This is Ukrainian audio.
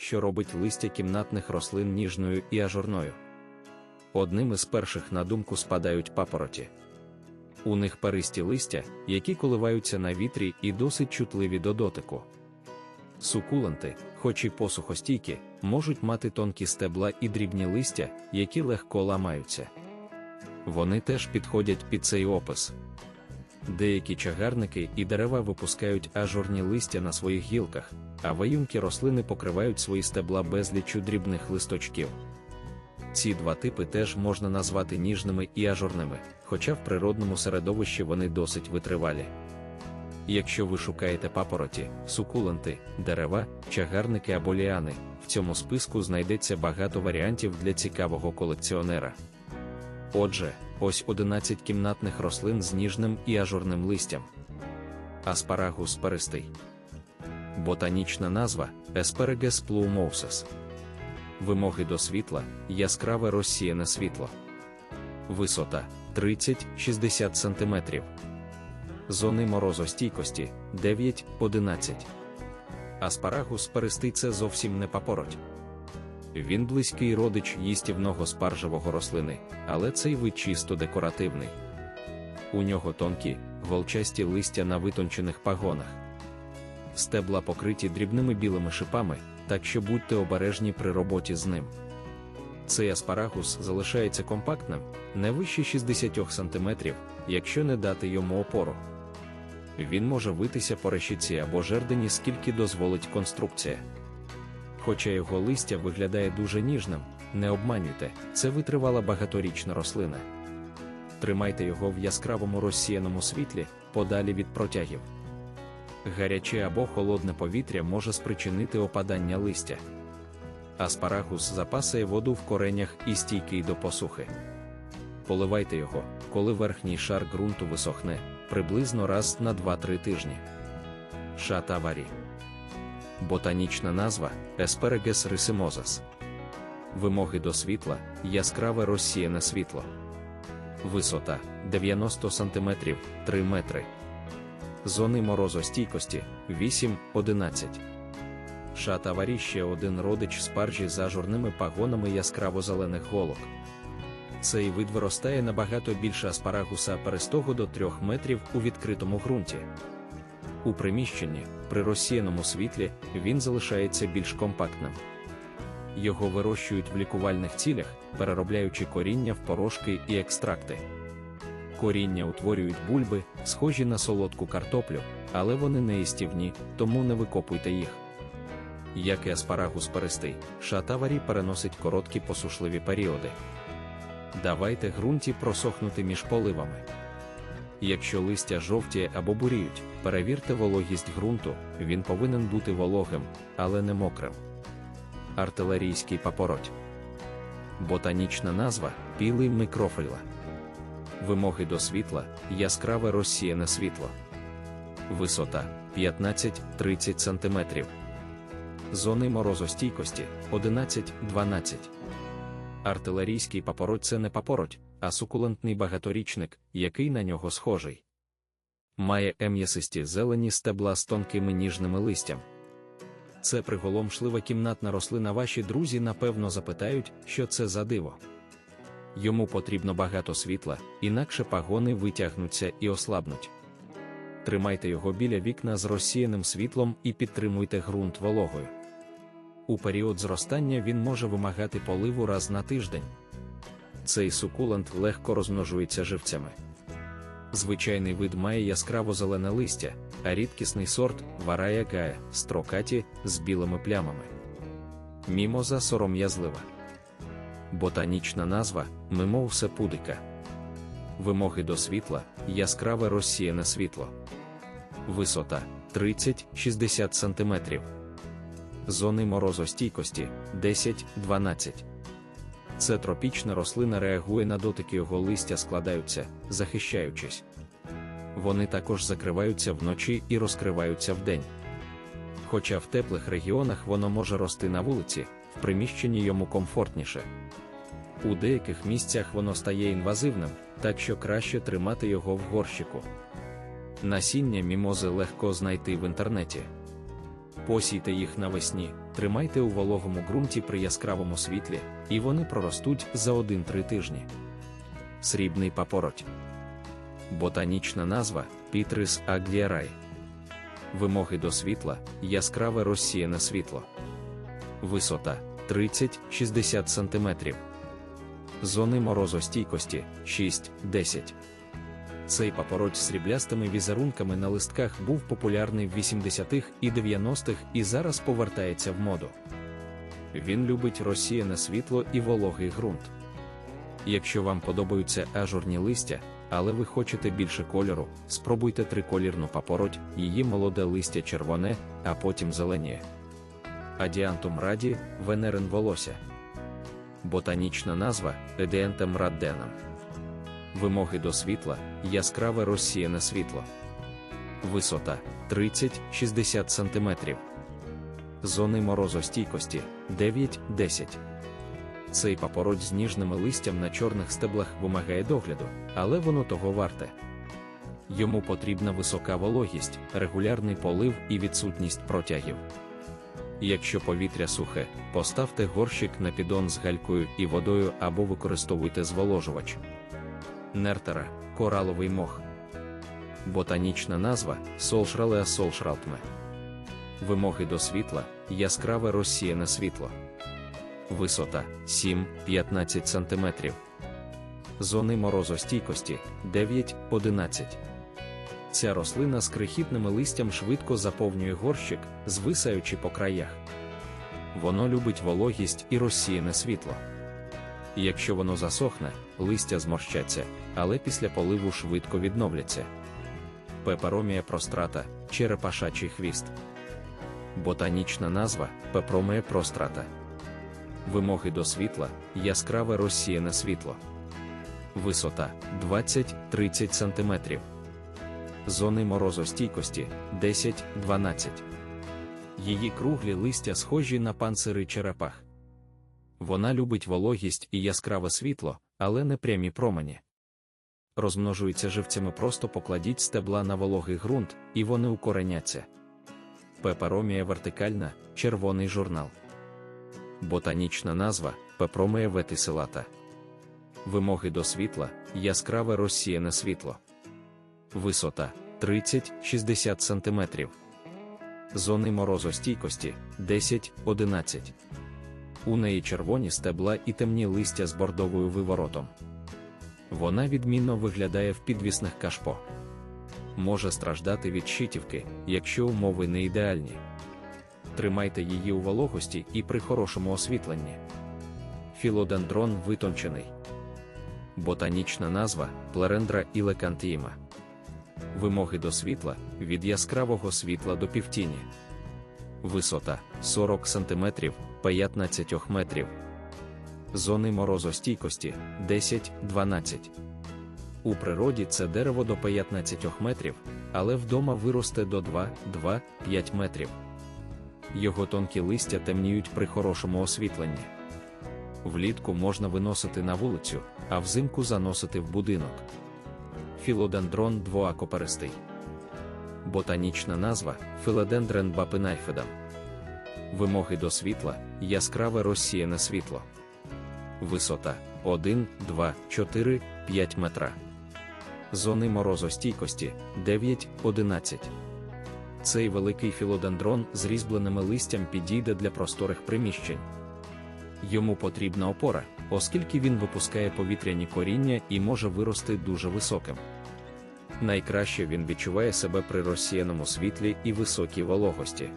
що робить листя кімнатних рослин ніжною і ажурною. Одним із перших на думку спадають папороті. У них паристі листя, які коливаються на вітрі і досить чутливі до дотику. Сукуленти, хоч і посухостійкі, можуть мати тонкі стебла і дрібні листя, які легко ламаються. Вони теж підходять під цей опис. Деякі чагарники і дерева випускають ажурні листя на своїх гілках, а ваюнки рослини покривають свої стебла безліччю дрібних листочків. Ці два типи теж можна назвати ніжними і ажурними, хоча в природному середовищі вони досить витривалі. Якщо ви шукаєте папороті, сукуленти, дерева, чагарники або ліани, в цьому списку знайдеться багато варіантів для цікавого колекціонера. Отже, ось 11 кімнатних рослин з ніжним і ажурним листям. Аспарагус перистий. Ботанічна назва Asparagus plumosus. Вимоги до світла яскраве розсіяне світло. Висота 30-60 см. Зони морозостійкості 9-11. Аспарагус перистий це зовсім не папороть. Він близький родич їстівного спаржевого рослини, але цей вид чисто декоративний. У нього тонкі, волчасті листя на витончених пагонах. Стебла покриті дрібними білими шипами, так що будьте обережні при роботі з ним. Цей аспарагус залишається компактним, не вище 60 см, якщо не дати йому опору. Він може витися по решіці або жердені, скільки дозволить конструкція. Хоча його листя виглядає дуже ніжним, не обманюйте, це витривала багаторічна рослина. Тримайте його в яскравому розсіяному світлі, подалі від протягів. Гаряче або холодне повітря може спричинити опадання листя. Аспарагус запасає воду в коренях і стійкий до посухи. Поливайте його, коли верхній шар ґрунту висохне, приблизно раз на 2-3 тижні. Шатаварі. Ботанічна назва Asparagus racemosas. Вимоги до світла яскраве розсіяне світло. Висота 90 см 3 метри. Зони морозостійкості 8-11. Шатаварі ще один родич спаржі з ажурними пагонами яскраво-зелених голок. Цей вид виростає набагато більше аспарагуса перестого до 3 метрів у відкритому ґрунті. У приміщенні, при розсіяному світлі, він залишається більш компактним. Його вирощують в лікувальних цілях, переробляючи коріння в порошки і екстракти. Коріння утворюють бульби, схожі на солодку картоплю, але вони не їстівні, тому не викопуйте їх. Як і аспарагус перистий, шатаварі переносить короткі посушливі періоди. Давайте ґрунті просохнути між поливами. Якщо листя жовтіє або буріють, перевірте вологість ґрунту, він повинен бути вологим, але не мокрим. Артилерійський папороть. Ботанічна назва білий микрофильла. Вимоги до світла яскраве розсіяне світло. Висота 15-30 см. Зони морозостійкості 11-12. Артилерійський папороть це не папороть, а сукулентний багаторічник, який на нього схожий. Має ем'ясисті зелені стебла з тонкими ніжними листям. Це приголомшлива кімнатна рослина. Ваші друзі напевно запитають, що це за диво. Йому потрібно багато світла, інакше пагони витягнуться і ослабнуть. Тримайте його біля вікна з розсіяним світлом і підтримуйте ґрунт вологою. У період зростання він може вимагати поливу раз на тиждень. Цей сукулент легко розмножується живцями. Звичайний вид має яскраво зелене листя, а рідкісний сорт варая гая, строкаті з білими плямами. Мімоза сором'язлива. Ботанічна назва мимоусе пудика. Вимоги до світла яскраве розсіяне світло. Висота 30-60 см. Зони морозостійкості 10-12. Це тропічна рослина реагує на дотики його листя складаються, захищаючись. Вони також закриваються вночі і розкриваються вдень. Хоча в теплих регіонах воно може рости на вулиці, в приміщенні йому комфортніше. У деяких місцях воно стає інвазивним, так що краще тримати його в горщику. Насіння мімози легко знайти в інтернеті. Посійте їх навесні, тримайте у вологому ґрунті при яскравому світлі, і вони проростуть за 1-3 тижні. Срібний папороть. Ботанічна назва Пітрис агліарай. Вимоги до світла яскраве розсіяне світло. Висота 30-60 см. Зони морозостійкості 6-10. Цей папороть з сріблястими візерунками на листках був популярний в 80-х і 90-х і зараз повертається в моду. Він любить розсіяне світло і вологий ґрунт. Якщо вам подобаються ажурні листя, але ви хочете більше кольору, спробуйте триколірну папороть, її молоде листя червоне, а потім зеленіє. Адіантум раді венерин волосся. Ботанічна назва Едіентем радденам. Вимоги до світла яскраве розсіяне світло. Висота 30-60 см. Зони морозостійкості 9-10. Цей папороть з ніжними листям на чорних стеблах вимагає догляду, але воно того варте. Йому потрібна висока вологість, регулярний полив і відсутність протягів. Якщо повітря сухе, поставте горщик на піддон з галькою і водою або використовуйте зволожувач. Нертера кораловий мох. Ботанічна назва Солшралеа солшралтме. Вимоги до світла яскраве розсіяне світло. Висота 7-15 см. Зони морозостійкості 9-11. Ця рослина з крихітними листям швидко заповнює горщик, звисаючи по краях. Воно любить вологість і розсіяне світло. Якщо воно засохне, листя зморщаться, але після поливу швидко відновляться. Пеперомія прострата, черепашачий хвіст. Ботанічна назва пепромія прострата. Вимоги до світла яскраве розсіяне світло. Висота 20-30 см. Зони морозостійкості 10-12. Її круглі листя схожі на панцири черепах. Вона любить вологість і яскраве світло, але не прямі промені. Розмножується живцями просто покладіть стебла на вологий ґрунт, і вони укореняться. Пеперомія вертикальна, червоний журнал. Ботанічна назва пепромія ветиселата. Вимоги до світла яскраве розсіяне світло. Висота 30-60 см. Зони морозостійкості 10-11. У неї червоні стебла і темні листя з бордовою виворотом. Вона відмінно виглядає в підвісних кашпо. Може страждати від щитівки, якщо умови не ідеальні. Тримайте її у вологості і при хорошому освітленні. Філодендрон витончений. Ботанічна назва плерендра ілекантіїма. Вимоги до світла від яскравого світла до півтіні. Висота 40 см 15 метрів. Зони морозостійкості 10-12. У природі це дерево до 15 метрів, але вдома виросте до 2-2-5 метрів. Його тонкі листя темніють при хорошому освітленні. Влітку можна виносити на вулицю, а взимку заносити в будинок. Філодендрон двоакоперистий. Ботанічна назва Філодендрен бапинайфедам. Вимоги до світла яскраве розсіяне світло. Висота 1, 2, 4, 5 метра. Зони морозостійкості 9, 11. Цей великий філодендрон з різьбленими листям підійде для просторих приміщень. Йому потрібна опора, оскільки він випускає повітряні коріння і може вирости дуже високим. Найкраще він відчуває себе при розсіяному світлі і високій вологості.